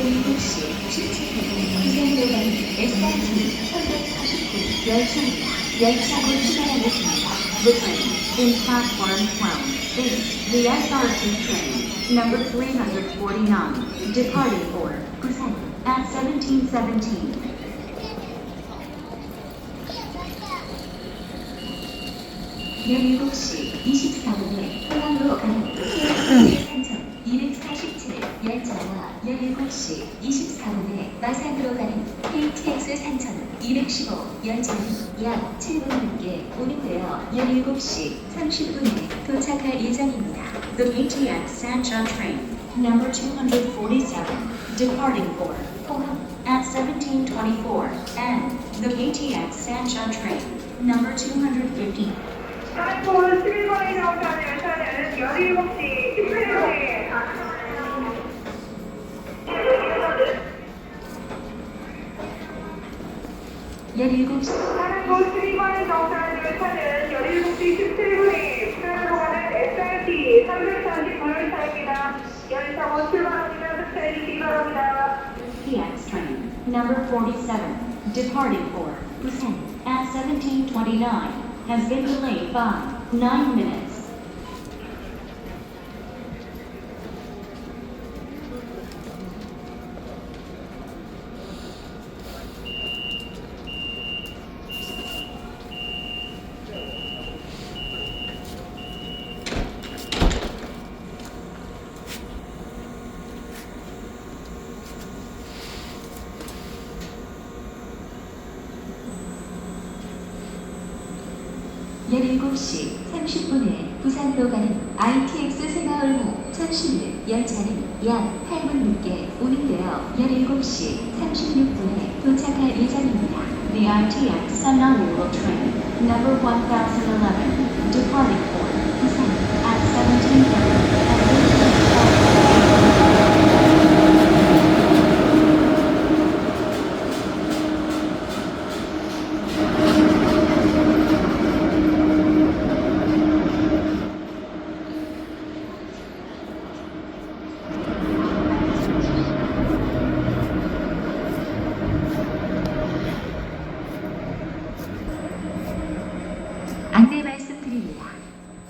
17시 17분 부산으로 가는 SRT 349 열차입니다. 열차 곧 출발하겠습니다. Returning in platform 12 is the SRT train number 349 departing for Busan at 1717. 열일곱 시 24분에 포항으로 가는 산천 247 열차와 17시 24분에 마산으로 가는 KTX 산천 215 열차는 약 7분 늦게 오는데요. 17시 30분에 도착할 예정입니다. The KTX Sancheon train number 247 departing for Pohang at 1724 and the KTX Sancheon train number 250 사고 11번에 나오는 열차는 17시 train number 47 departing for Busan at 1729 has been delayed by 9 minutes. 열일곱 시 30분에 부산으로 가는 ITX 새마을호 1011 열차는 약 8분 늦게 오는데요. 17시 36분에 도착할 예정입니다. The ITX Senaul train number 1011 departing for Busan at 1730